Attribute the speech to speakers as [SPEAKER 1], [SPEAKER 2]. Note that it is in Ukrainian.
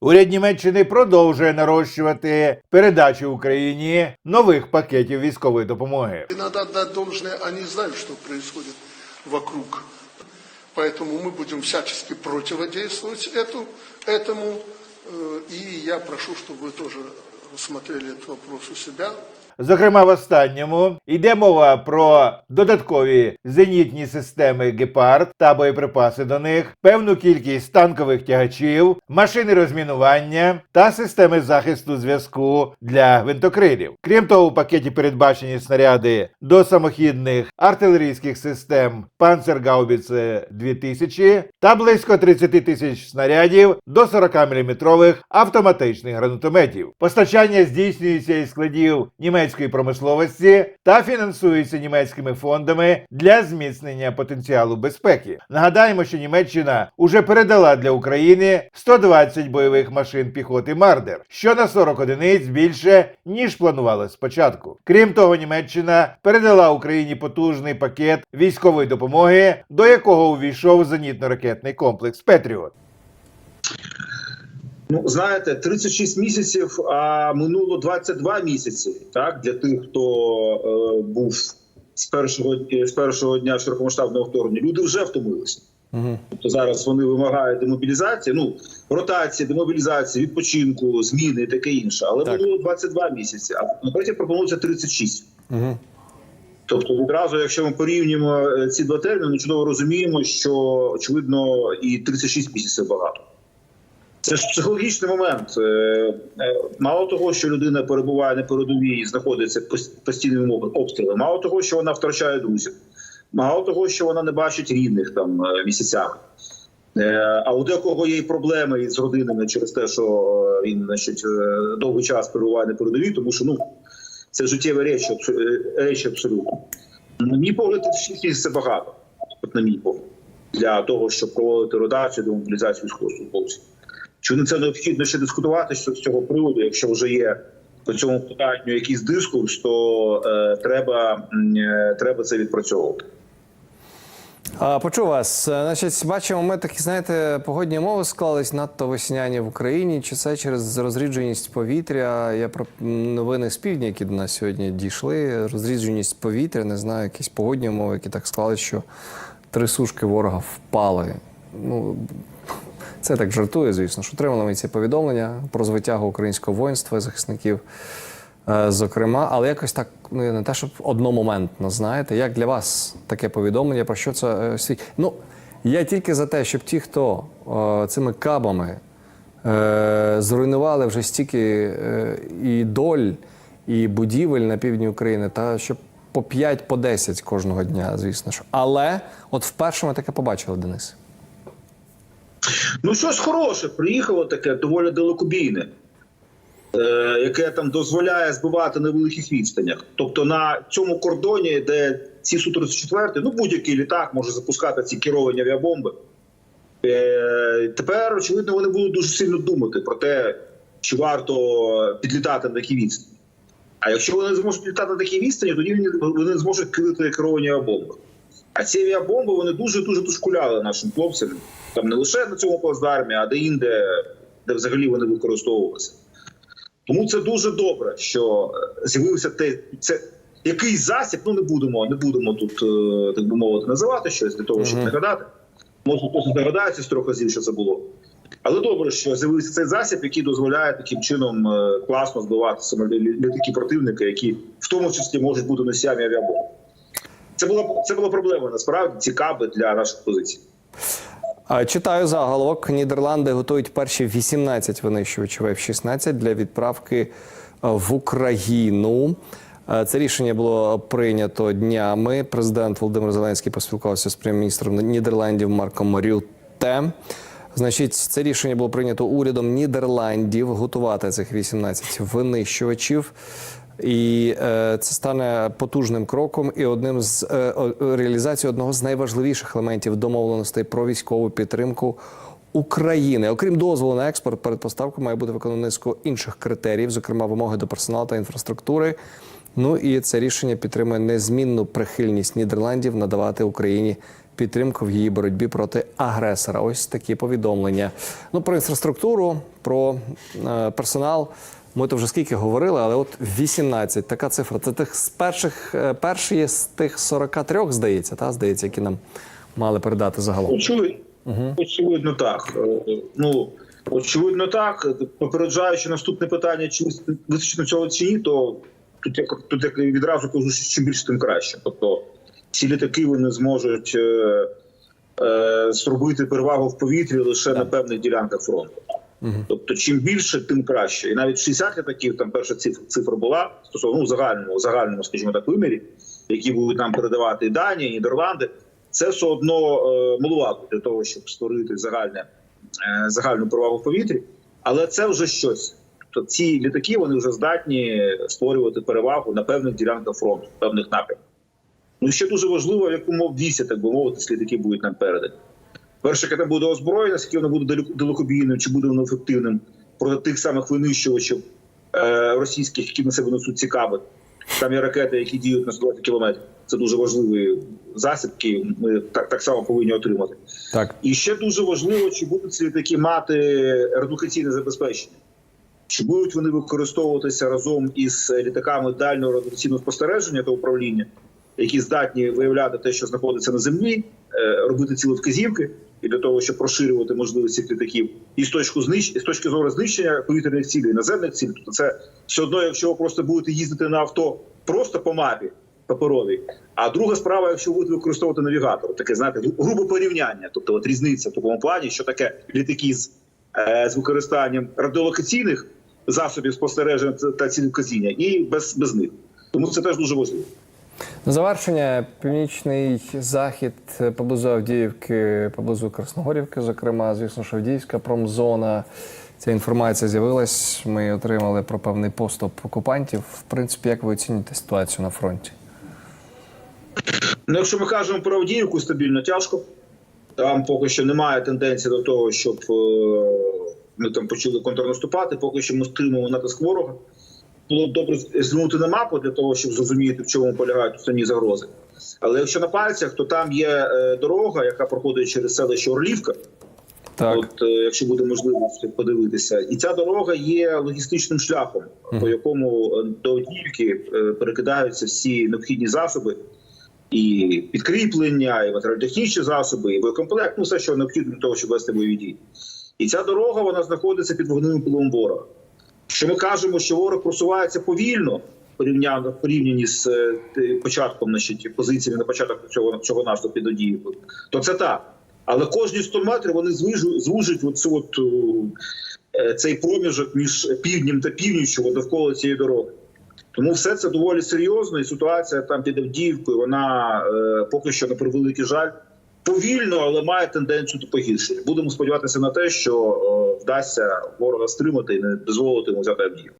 [SPEAKER 1] Уряд Німеччини продовжує нарощувати передачу Україні нових пакетів військової допомоги.
[SPEAKER 2] И надо отдать должное, они знают, что происходит вокруг. Поэтому мы будем всячески противодействовать эту, этому. Э, И я прошу, чтобы вы тоже рассмотрели этот вопрос у себя.
[SPEAKER 1] Зокрема, в останньому йде мова про додаткові зенітні системи Гепард та боєприпаси до них, певну кількість танкових тягачів, машини розмінування та системи захисту зв'язку для гвинтокрилів. Крім того, у пакеті передбачені снаряди до самохідних артилерійських систем Панцергаубіце 2000 та близько 30 тисяч снарядів до 40-мм автоматичних гранатометів. Постачання здійснюється із складів німецької промисловості та фінансується німецькими фондами для зміцнення потенціалу безпеки. Нагадаємо, що Німеччина уже передала для України 120 бойових машин піхоти Мардер, що на 40 одиниць більше ніж планували спочатку. Крім того, Німеччина передала Україні потужний пакет військової допомоги, до якого увійшов зенітно-ракетний комплекс Петріот.
[SPEAKER 3] Ну, знаєте, 36 місяців, а минуло 22 місяці. Так, для тих, хто е, був з першого з першого дня широкомасштабного вторгнення, люди вже втомилися.
[SPEAKER 4] Угу.
[SPEAKER 3] Тобто зараз вони вимагають демобілізації, ну ротації, демобілізації, відпочинку, зміни і таке інше. Але
[SPEAKER 4] Так.
[SPEAKER 3] минуло 22 місяці, а напроти пропонується 36.
[SPEAKER 4] Угу.
[SPEAKER 3] Тобто, відразу, якщо ми порівнюємо е, ці два терміни, ми чудово розуміємо, що очевидно і 36 місяців багато. Це ж психологічний момент. Е, е, Мало того, що людина перебуває на передовій і знаходиться пос- постійними обстрілами, мало того, що вона втрачає друзів, мало того, що вона не бачить рідних там е, місяцями. А у декого є проблеми із родинами через те, що він значить, довгий час перебуває на передовій, тому що ну це життєві речі, речі абсолютно. На мій погляд, це багато, от на мій погляд, для того, щоб проводити ротацію, демобілізацію військовослужбовців. Чи не це необхідно ще дискутувати що з цього приводу, якщо вже є по цьому питанню якийсь дискурс, то е, треба, е, треба це відпрацьовувати.
[SPEAKER 4] Почув вас. Значить, бачимо, ми такі, знаєте, погодні умови склались надто весняні в Україні. Чи це через розрідженість повітря? Я про новини з півдня, які до нас сьогодні дійшли. Розрідженість повітря, не знаю, якісь погодні умови, які так склались, що три сушки ворога впали. Ну, це так жартує, звісно, що отримали ми ці повідомлення про звитягу українського воїнства і захисників. Е, Зокрема, але якось так ну не те, щоб одномоментно знаєте, як для вас таке повідомлення, про що це е, свідчить? Ну я тільки за те, щоб ті, хто е, цими кабами е, зруйнували вже стільки е, і доль, і будівель на півдні України, та щоб по 5 по 10 кожного дня, звісно ж. Але от вперше ми таке побачили, Денис.
[SPEAKER 3] Ну, щось хороше, приїхало таке доволі далекобійне, е, яке там дозволяє збивати на великих відстанях. Тобто на цьому кордоні, де ці Су-34, ну будь-який літак може запускати ці керовані авіабомби. Е, тепер, очевидно, вони будуть дуже сильно думати про те, чи варто підлітати на такі відстані. А якщо вони зможуть літати на такі відстані, тоді вони зможуть кидати керовані авіабомби. А ці авіабомби вони дуже дуже дошкуляли нашим хлопцям. Там не лише на цьому плацдармі, а де інде, де взагалі вони використовувалися. Тому це дуже добре, що е, з'явився те, це якийсь засіб. Ну не будемо, не будемо тут, е, так би мовити, називати щось для того, щоб не гадати. Може, хтось здогадається з трьох разів, що це було. Але добре, що з'явився цей засіб, який дозволяє таким чином е, класно збивати саме літаки противника, які в тому числі можуть бути носіями авіабомб. Це була це була проблема насправді ці для наших позицій.
[SPEAKER 4] Читаю заголовок. Нідерланди готують перші 18 винищувачів F-16 для відправки е, в Україну. Е, Це рішення було прийнято днями. Президент Володимир Зеленський поспілкувався з прем'єр-міністром Нідерландів Марком Рютте. Значить, це рішення було прийнято урядом Нідерландів готувати цих 18 винищувачів. І е, це стане потужним кроком і одним з е, реалізації одного з найважливіших елементів домовленостей про військову підтримку України. Окрім дозволу на експорт, перед поставкою має бути виконано низку інших критеріїв, зокрема вимоги до персоналу та інфраструктури. Ну і це рішення підтримує незмінну прихильність Нідерландів надавати Україні підтримку в її боротьбі проти агресора. Ось такі повідомлення. Ну про інфраструктуру, про е, персонал. Ми то вже скільки говорили, але от 18, така цифра. Це тих з перших е, перші з тих 43, здається, та здається, які нам мали передати загалом.
[SPEAKER 3] Очевидно, очевидно так. Е, Ну очевидно, так. Попереджаючи наступне питання, чи вистачить цього чи ні, то тут як тут як відразу кажу, що чим більше, тим краще. Тобто ці літаки вони зможуть е, е, зробити перевагу в повітрі лише на певних ділянках фронту. Тобто, чим більше, тим краще. І навіть 60 літаків, там перша цифра, цифра була стосовно ну, загальному, загальному, скажімо так, вимірі, які будуть нам передавати і Данія, і Нідерланди. Це все одно е, малувато для того, щоб створити загальне, е, загальну перевагу в повітрі. Але це вже щось. Тобто ці літаки вони вже здатні створювати перевагу на певних ділянках фронту, певних напрямках. Ну ще дуже важливо, в якому вісі, так би мовити, літаки будуть нам передані. Перше, яке буде озброєння, скільки воно буде далеко- далекобійним, чи буде воно ефективним проти тих самих винищувачів е, російських, які на себе несуть цікаві. Там є ракети, які діють на 120 кілометрів. Це дуже важливий засіб, який ми так, так само повинні отримати.
[SPEAKER 4] Так.
[SPEAKER 3] І ще дуже важливо, чи будуть ці літаки мати редукаційне забезпечення. Чи будуть вони використовуватися разом із літаками дальнього радіаційного спостереження та управління, які здатні виявляти те, що знаходиться на землі, е, робити цілі вказівки і для того, щоб розширювати можливості літаків, і з точки знищ... з точки зору знищення повітряних цілей, наземних цілей, тобто це все одно, якщо ви просто будете їздити на авто просто по мапі паперовій. А друга справа, якщо будете використовувати навігатор, таке знаєте, грубе порівняння, тобто от різниця в такому плані, що таке літаки з, е, з використанням радіолокаційних засобів спостереження та цілевказіння і без, без них. Тому це теж дуже важливо.
[SPEAKER 4] На завершення північний захід поблизу Авдіївки, поблизу Красногорівки, зокрема, звісно, що Авдіївська промзона. Ця інформація з'явилась. Ми отримали про певний поступ окупантів. В принципі, як ви оцінюєте ситуацію на фронті?
[SPEAKER 3] Ну, якщо ми кажемо про Авдіївку, стабільно тяжко. Там поки що немає тенденції до того, щоб е, ми там почали контрнаступати. Поки що ми стримуємо натиск ворога. Було б добре звернути на мапу для того, щоб зрозуміти, в чому полягають основні загрози. Але якщо на пальцях, то там є е, дорога, яка проходить через селище Орлівка.
[SPEAKER 4] Так.
[SPEAKER 3] От, е, якщо буде можливість подивитися, і ця дорога є логістичним шляхом, по якому е, до Авдіївки е, перекидаються всі необхідні засоби, і підкріплення, і матеріально-технічні засоби, і боєкомплект, ну все, що необхідно для того, щоб вести бойові дії. І ця дорога вона знаходиться під вогневим пилом ворога. Що ми кажемо, що ворог просувається повільно порівняно в порівнянні з е, початком, значить, позиціями на початок цього цього наступу під Авдіївкою, то це так. Але кожні 100 метрів вони звужать оцю от, е, цей проміжок між півднем та північчю довкола цієї дороги. Тому все це доволі серйозно, і ситуація там під Авдіївкою, вона е, поки що на превеликий жаль повільно, але має тенденцію до погіршення. Будемо сподіватися на те, що е, вдасться ворога стримати і не дозволити йому взяти Авдіївку.